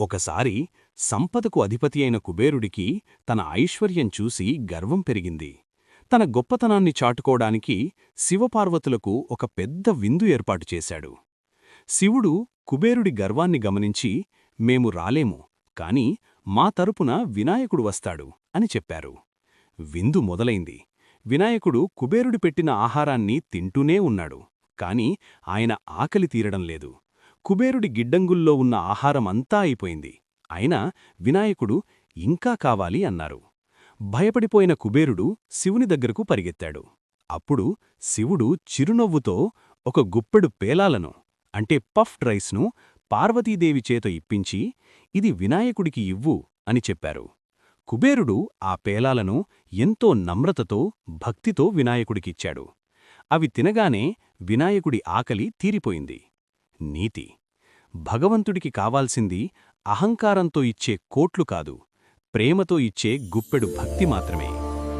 ఒకసారి సంపదకు అధిపతి అయిన కుబేరుడికి తన ఐశ్వర్యం చూసి గర్వం పెరిగింది. తన గొప్పతనాన్ని చాటుకోడానికి శివపార్వతులకు ఒక పెద్ద విందు ఏర్పాటు చేశాడు. శివుడు కుబేరుడి గర్వాన్ని గమనించి మేము రాలేము కాని మా తరపున వినాయకుడు వస్తాడు అని చెప్పారు. విందు మొదలైంది. వినాయకుడు కుబేరుడి పెట్టిన ఆహారాన్ని తింటూనే ఉన్నాడు కాని ఆయన ఆకలి తీరడం లేదు. కుబేరుడి గిడ్డంగుల్లో ఉన్న ఆహారమంతా అయిపోయింది. అయినా వినాయకుడు ఇంకా కావాలి అన్నారు. భయపడిపోయిన కుబేరుడు శివుని దగ్గరకు పరిగెత్తాడు. అప్పుడు శివుడు చిరునవ్వుతో ఒక గుప్పెడు పేలాలను అంటే పఫ్డ్ రైస్ను పార్వతీదేవి చేత ఇప్పించి ఇది వినాయకుడికి ఇవ్వు అని చెప్పారు. కుబేరుడు ఆ పేలాలను ఎంతో నమ్రతతో భక్తితో వినాయకుడికిచ్చాడు. అవి తినగానే వినాయకుడి ఆకలి తీరిపోయింది. నీతి. భగవంతుడికి కావాల్సింది అహంకారంతో ఇచ్చే కోట్లు కాదు ప్రేమతో ఇచ్చే గుప్పెడు భక్తి మాత్రమే.